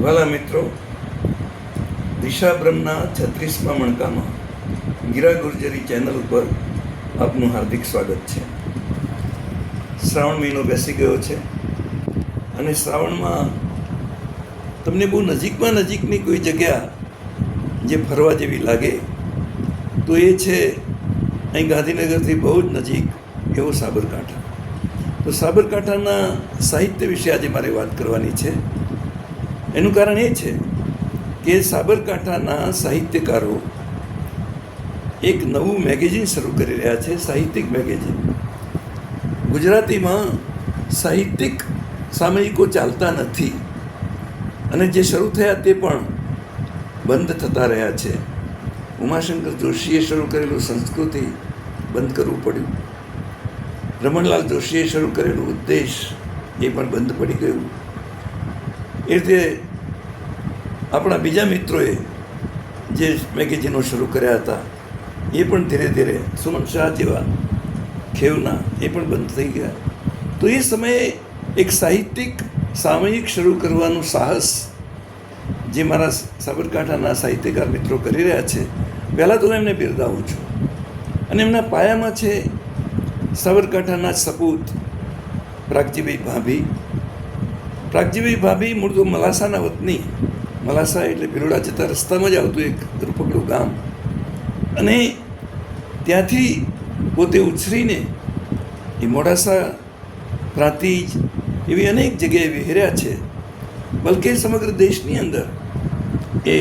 વાલા મિત્રો દિશા બ્રહ્મના છત્રીસમાં મણકામાં ગીરા ગુર્જરી ચેનલ ઉપર આપનું હાર્દિક સ્વાગત છે. શ્રાવણ મહિનો બેસી ગયો છે અને શ્રાવણમાં તમને બહુ નજીકમાં નજીકની કોઈ જગ્યા જે ફરવા જેવી લાગે, તો એ છે અહીં ગાંધીનગરથી બહુ જ નજીક એવો સાબરકાંઠા. તો સાબરકાંઠાના સાહિત્ય વિશે આજે મારે વાત કરવાની છે. એનું કારણ એ છે કે સાબરકાંઠાના સાહિત્યકારો એક નવું મેગેઝિન શરૂ કરી રહ્યા છે, સાહિત્યિક મેગેઝિન. ગુજરાતીમાં સાહિત્યિક સામયિકો ચાલતા નથી અને જે શરૂ થયા તે પણ બંધ થતા રહ્યા છે. ઉમાશંકર જોશીએ શરૂ કરેલું સંસ્કૃતિ બંધ કરવું પડ્યું. રમણલાલ જોશીએ શરૂ કરેલું ઉદ્દેશ એ પણ બંધ પડી ગયું. એ રીતે આપણા બીજા મિત્રોએ જે મેગેઝીનો શરૂ કર્યા હતા, એ પણ ધીરે ધીરે સુમન શાહ જેવા ખેવના એ પણ બંધ થઈ ગયા. તો એ સમયે એક સાહિત્યિક, સામયિક શરૂ કરવાનું સાહસ જે મારા સાબરકાંઠાના સાહિત્યકાર મિત્રો કરી રહ્યા છે, પહેલાં તો હું એમને બિરદાવું છું. અને એમના પાયામાં છે સાબરકાંઠાના સપૂત પ્રાગજીભાઈ ભાભી પ્રાગજીભાઈ ભાભી મૂળ તો મલાસાના વતની. મલાસા એટલે ભીરોડા જતા રસ્તામાં જ આવતું એક રૂપકડું ગામ. અને ત્યાંથી પોતે ઉછરીને એ મોડાસા, પ્રાંતિજ એવી અનેક જગ્યાએ વિહેર્યા છે. બલકે સમગ્ર દેશની અંદર એ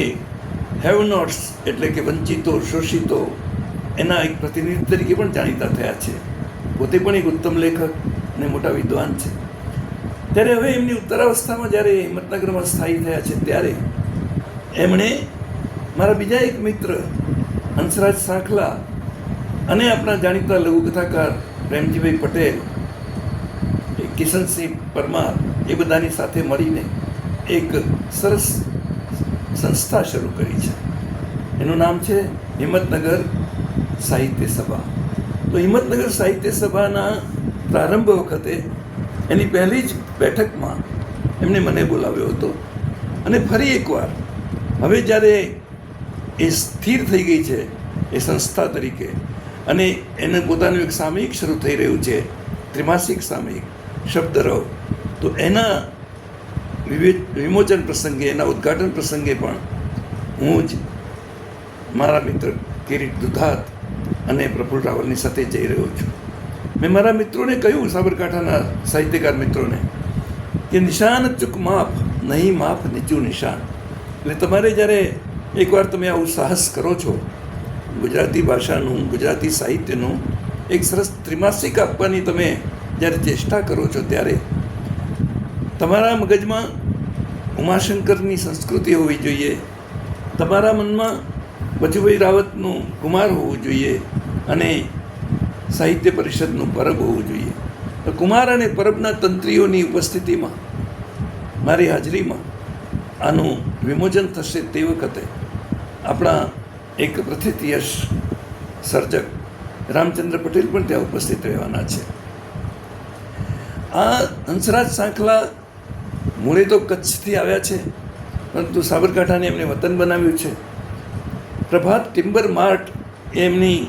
હેવ નોટ્સ એટલે કે વંચિતો, શોષિતો એના એક પ્રતિનિધિ તરીકે પણ જાણીતા થયા છે. પોતે પણ એક ઉત્તમ લેખક અને મોટા વિદ્વાન છે. ત્યારે હવે એમની ઉત્તરાવસ્થામાં જ્યારે હિંમતનગરમાં સ્થાયી થયા છે, ત્યારે એમણે મારા બીજા એક મિત્ર, હંસરાજ સાંખલા અને આપણા જાણીતા લઘુકથાકાર પ્રેમજીભાઈ પટેલ કિશનસિંહ પરમાર, એ બધાની સાથે મળીને એક સરસ સંસ્થા શરૂ કરી છે. એનું નામ છે હિંમતનગર સાહિત્ય સભા. તો હિંમતનગર સાહિત્ય સભાના પ્રારંભ વખતે એની પહેલી જ બેઠકમાં એમણે મને બોલાવ્યો હતો. અને ફરી એકવાર, હવે જ્યારે એ સ્થિર થઈ ગઈ છે, એ સંસ્થા તરીકે, અને એને પોતાનું એક સામયિક શરૂ થઈ રહ્યું છે, ત્રિમાસિક સામયિક શબ્દરવ તો એના વિવિધ વિમોચન પ્રસંગે, એના ઉદ્ઘાટન પ્રસંગે પણ હું જ મારા મિત્ર કિરીટ દુધાત અને પ્રફુલ રાવલની સાથે જઈ રહ્યો છું. મેં મારા મિત્રોને કહ્યું, સાબરકાંઠાના સાહિત્યકાર મિત્રોને, કે નિશાન ચૂક માફ નહીં માફ નીચું નિશાન. એટલે તમારે જ્યારે એકવાર તમે આવું સાહસ કરો છો, ગુજરાતી ભાષાનું, ગુજરાતી સાહિત્યનું એક સરસ ત્રિમાસિક આપવાની તમે જ્યારે ચેષ્ટા કરો છો ત્યારે તમારા મગજમાં ઉમાશંકરની સંસ્કૃતિ હોવી જોઈએ, તમારા મનમાં વજુભાઈ રાવતનું કુમાર હોવું જોઈએ અને સાહિત્ય પરિષદનું પરબ હોવું જોઈએ. તો કુમાર અને પરબના તંત્રીઓની ઉપસ્થિતિમાં, મારી હાજરીમાં આનું વિમોચન થશે તે વખતે આપણા એક પ્રથિત સર્જક રામચંદ્ર પટેલ પણ ત્યાં ઉપસ્થિત રહેવાના છે. આ હંસરાજ સાંખલા મૂળે તો કચ્છથી આવ્યા છે, પરંતુ સાબરકાંઠાને એમને વતન બનાવ્યું છે. પ્રભાત ટિમ્બર માર્ટ એમની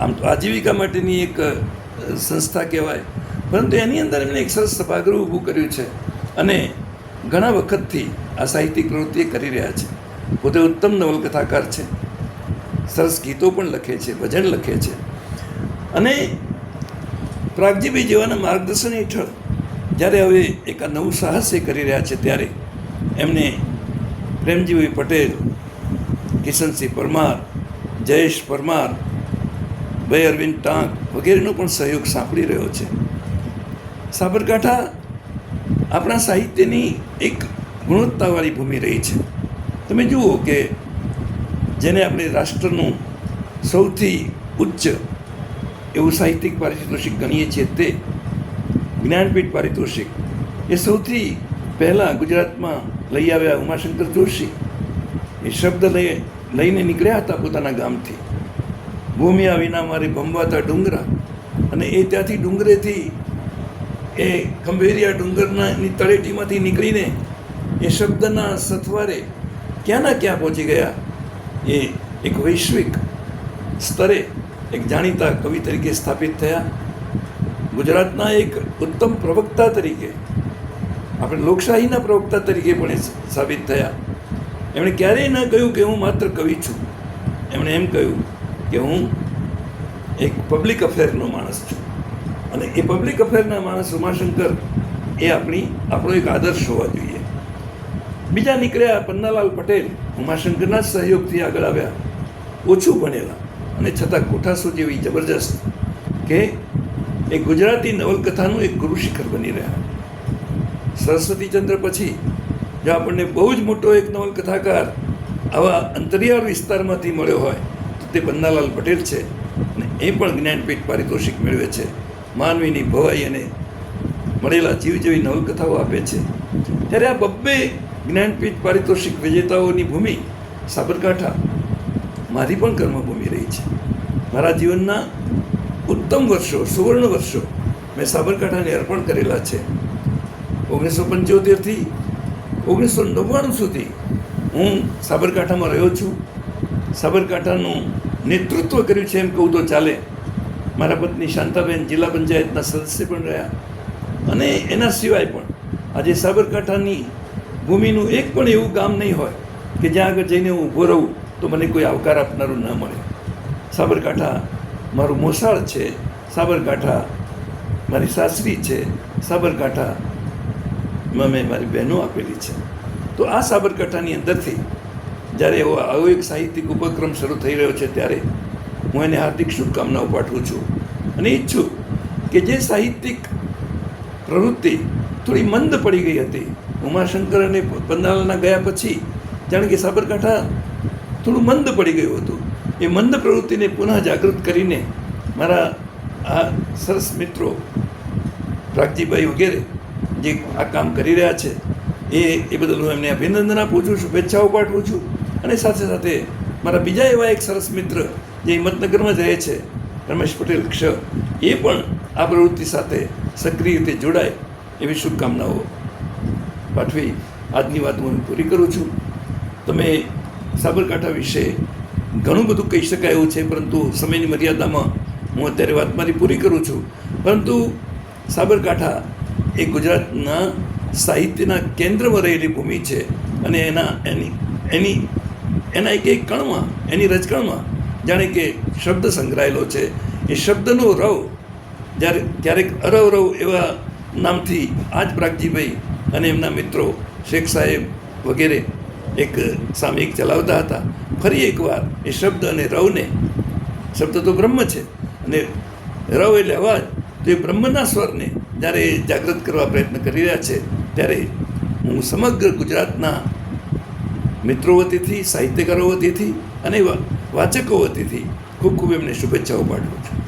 આમ તો આજીવિકા માટેની એક સંસ્થા કહેવાય. પરંતુ એની અંદર એમણે એક સરસ સભાગૃહ ઊભું કર્યું છે અને ઘણા વખતથી આ સાહિત્યિક પ્રવૃત્તિ કરી રહ્યા છે. પોતે ઉત્તમ નવલકથાકાર છે. સરસ ગીતો પણ લખે છે, ભજન લખે છે. અને પ્રાગજીભાઈ જેવાના માર્ગદર્શન હેઠળ જ્યારે હવે એક આ નવું સાહસ એ કરી રહ્યા છે ત્યારે એમને પ્રેમજીભાઈ પટેલ, કિશનસિંહ પરમાર, જયેશ પરમાર ભાઈ અરવિંદ ટાંક વગેરેનો પણ સહયોગ સાંપડી રહ્યો છે. સાબરકાંઠા આપણા સાહિત્યની એક ગુણવત્તાવાળી ભૂમિ રહી છે. તમે જુઓ કે જેને આપણે રાષ્ટ્રનું સૌથી ઉચ્ચ એવું સાહિત્યિક પારિતોષિક ગણીએ છીએ તે જ્ઞાનપીઠ પારિતોષિક. એ સૌથી પહેલાં ગુજરાતમાં લઈ આવ્યા ઉમાશંકર જોશી. એ શબ્દ લઈ લઈને નીકળ્યા હતા પોતાના ગામથી. ભૂમિયા વિના મારી ભંબાતા ડુંગરા અને એ ત્યાંથી ડુંગરેથી એ ખંભેરિયા ડુંગરના તળેટીમાંથી નીકળીને એ શબ્દના સથવારે ક્યાંના ક્યાં પહોંચી ગયા, એ એક વૈશ્વિક સ્તરે એક જાણીતા કવિ તરીકે સ્થાપિત થયા. ગુજરાતના એક ઉત્તમ પ્રવક્તા તરીકે, આપણે લોકશાહીના પ્રવક્તા તરીકે પણ એ સાબિત થયા. એમણે ક્યારેય ન કહ્યું કે હું માત્ર કવિ છું. એમણે એમ કહ્યું કે હું એક પબ્લિક અફેરનો માણસ છું. અને એ પબ્લિક અફેરના માણસ ઉમાશંકર એ આપણી, આપણો એક આદર્શ હોવા જોઈએ. બીજા નીકળ્યા પન્નાલાલ પટેલ ઉમાશંકરના સહયોગથી આગળ આવ્યા. ઓછું ભણેલા અને છતાં કોઠાસો જેવી જબરજસ્ત કે એ ગુજરાતી નવલકથાનું એક ગુરુ શિખર બની રહ્યા. સરસ્વતીચંદ્ર પછી જો આપણને બહુ જ મોટો એક નવલકથાકાર આવા અંતરિયાળ વિસ્તારમાંથી મળ્યો હોય તો પન્નાલાલ પટેલ છે અને એ પણ જ્ઞાનપીઠ પારિતોષિક મેળવે છે. માનવીની ભવાઈ અને મળેલા જીવ જેવી નવલકથાઓ આપે છે. ત્યારે આ બબ્બે જ્ઞાનપીઠ પારિતોષિક વિજેતાઓની ભૂમિ સાબરકાંઠા મારી પણ કર્મભૂમિ રહી છે. મારા જીવનના ઉત્તમ વર્ષો, સુવર્ણ વર્ષો મેં સાબરકાંઠાને અર્પણ કરેલા છે. ઓગણીસો પંચોતેરથી ઓગણીસો નવ્વાણું સુધી હું સાબરકાંઠામાં રહ્યો છું. સાબરકાંઠાનું નેતૃત્વ કર્યું છે એમ કહું તો ચાલે. મારા પત્ની શાંતાબેન જિલ્લા પંચાયતના સદસ્ય પણ રહ્યા અને એના સિવાય પણ આજે સાબરકાંઠાની ભૂમિનું એક પણ એવું ગામ નહીં હોય કે જ્યાં આગળ જઈને હું ઊભો રહું તો મને કોઈ આવકાર આપનારું ન મળે. સાબરકાંઠા મારું મોસાળ છે, સાબરકાંઠા મારી સાસરી છે, સાબરકાંઠામાં મેં મારી બહેનો આપેલી છે. તો આ સાબરકાંઠાની અંદરથી જ્યારે એવો આવો એક સાહિત્યિક ઉપક્રમ શરૂ થઈ રહ્યો છે ત્યારે હું એને હાર્દિક શુભકામનાઓ પાઠવું છું. અને ઈચ્છું કે જે સાહિત્યિક પ્રવૃત્તિ થોડી મંદ પડી ગઈ હતી ઉમાશંકર અને પન્નાલાલના ગયા પછી, જાણે કે સાબરકાંઠા થોડું મંદ પડી ગયું હતું. એ મંદ પ્રવૃત્તિને પુનઃ જાગૃત કરીને મારા આ સરસ મિત્રો પ્રાગજીભાઈ વગેરે જે આ કામ કરી રહ્યા છે, એ એ બદલ હું એમને અભિનંદન આપું છું, શુભેચ્છાઓ પાઠવું છું. અને સાથે સાથે મારા બીજા એવા એક સરસ મિત્ર જે હિંમતનગરમાં જ રહે છે, રમેશ પટેલ ક્ષ, એ પણ આ પ્રવૃત્તિ સાથે સક્રિય રીતે જોડાય એવી શુભકામનાઓ પાઠવી આજની વાત હું પૂરી કરું છું. તમે સાબરકાંઠા વિશે ઘણું બધું કહી શકાય એવું છે, પરંતુ સમયની મર્યાદામાં હું અત્યારે વાત મારી પૂરી કરું છું. પરંતુ સાબરકાંઠા એ ગુજરાતના સાહિત્યના કેન્દ્રમાં રહેલી ભૂમિ છે અને એના એની એની એના એક એક કણમાં, એની રજકણમાં જાણે કે શબ્દ સંગ્રહાયેલો છે. એ શબ્દનો રવ જ્યારે ક્યારેક અરવ રવ એવા નામથી આજ પ્રાગજીભાઈ અને એમના મિત્રો શેખ સાહેબ વગેરે એક સામયિક ચલાવતા હતા. ફરી એકવાર એ શબ્દ અને રવને, શબ્દ તો બ્રહ્મ છે, અને રવ એટલે અવાજ, તો એ બ્રહ્મના સ્વરને જ્યારે જાગૃત કરવા પ્રયત્ન કરી રહ્યા છે, ત્યારે હું સમગ્ર ગુજરાતના મિત્રો વતીથી સાહિત્યકારો વતીથી અને વાચકો વતીથી ખૂબ ખૂબ એમને શુભેચ્છાઓ પાઠવું છું.